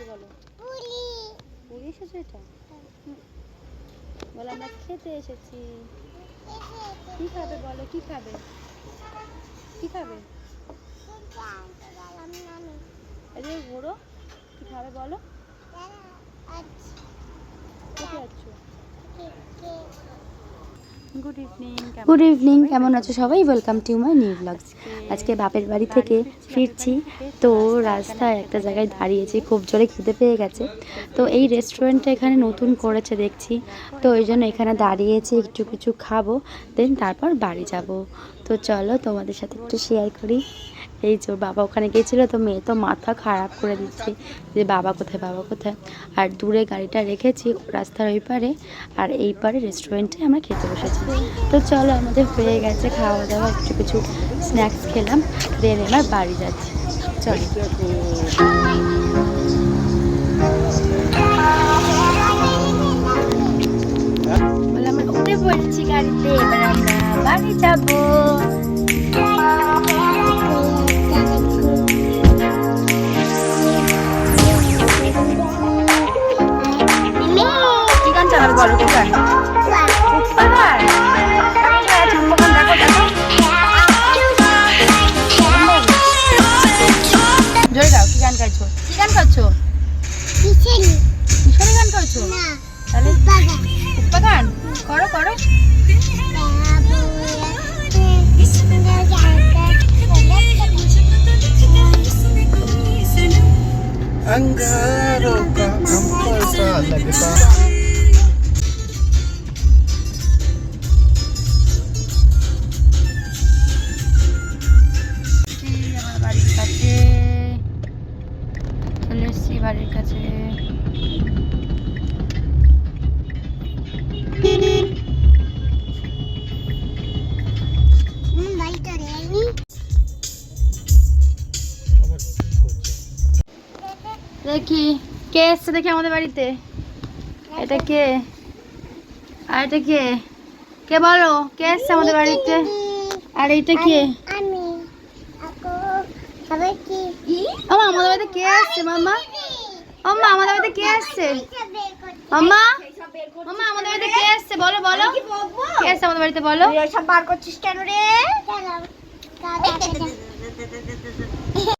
এসেছে বলো? পুরি এসেছে এটা। বলো আমরা খেতে এসেছি। কি খাবে বলো কি খাবে? কি খাবে? যে ঘোরো কি খাবে বলো? কোথায় যাচ্ছ? গুড ইভিনিং কেমন আছো সবাই? Welcome to my new blogs আজকে বাপের বাড়ি থেকে ফিরছি। তো রাস্তায় একটা জায়গায় দাঁড়িয়েছি খুব জোরে খিদে পেয়ে গেছে। তো এই রেস্টুরেন্টটা এখানে নতুন করেছে দেখছি। তো ওই জন্য এখানে দাঁড়িয়েছি একটু কিছু খাব দেন তারপর বাড়ি যাব। তো চলো তোমাদের সাথে একটু শেয়ার করি। এই যে বাবা ওখানে গেছিল তো মেয়ে তো মাথা খারাপ করে দিচ্ছে যে বাবা কোথায় বাবা কোথায়? আর দূরে গাড়িটা রেখেছি রাস্তার ওই পারে আর এই পারে রেস্টুরেন্টে আমরা খেতে বসেছি। তো চলো আমাদের হয়ে গেছে খাওয়া দাওয়া, কিছু কিছু স্ন্যাক্স খেলাম দেন এবার বাড়ি যাচ্ছি। চলো। বলে আমরা উঠে পড়েছি গাড়িতে, এবার আমরা বাড়ি যাব। বলো কি গান পাহাড় চুম্বকন দেখো দেখো জোরে গাও কি গান গাইছো কি গান করছো কিশোরী গান করছো তাহলে উপ্পা গান করো করো अंगारों का हम पर सा लगता বাড়ির কাছে। দেখি কে? এসছে দেখি আমাদের বাড়িতে? এটা কে? আর এটা কে? কে বলো? কে এসছে আমাদের বাড়িতে? আর এইটা কে? আমি আমাদের বাড়িতে কে আসছে মামা? মামা আমাদের বাড়িতে কে আসছে? আম্মা আম্মা আমাদের বাড়িতে কে আসছে? বলো বলো। কে আসছে আমাদের বাড়িতে বলো। সব বার করছিস কেন রে?